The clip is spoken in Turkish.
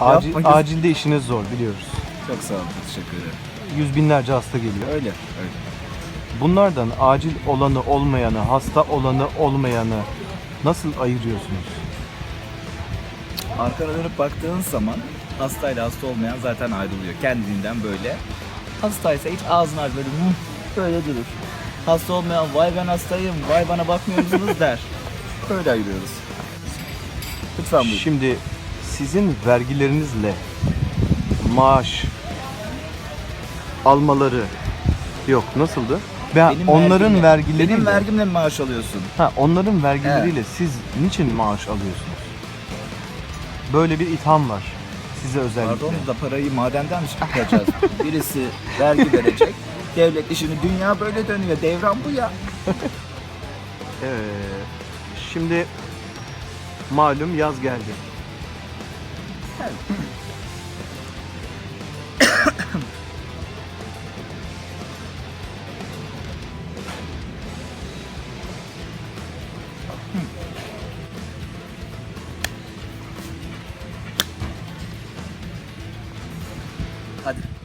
Acil, Yapma gözüm. acilde işiniz zor biliyoruz. Çok sağ olun. Teşekkür ederim. Yüz binlerce hasta geliyor. Öyle. Öyle. Bunlardan acil olanı olmayanı, hasta olanı olmayanı nasıl ayırıyorsunuz? Arkana dönüp baktığın zaman hastayla hasta olmayan zaten ayrılıyor. Kendiliğinden böyle. Hastaysa hiç ağzını aç böyle "Hı," böyle durur. Hasta olmayan vay ben hastayım, vay bana bakmıyorsunuz der. Böyle ayırıyoruz. Lütfen buyurun. Şimdi sizin vergilerinizle maaş almaları yok nasıldı? Ben Benim onların vergimle- vergileriyle Benim vergimle mi maaş alıyorsun? ha onların vergileriyle siz niçin maaş alıyorsunuz? Böyle bir itham var size özellikle. Pardon da parayı madenden mi çıkaracağız? Birisi vergi verecek. Devlet işini dünya böyle dönüyor. Devran bu ya. Ee, şimdi malum yaz geldi. Hadi.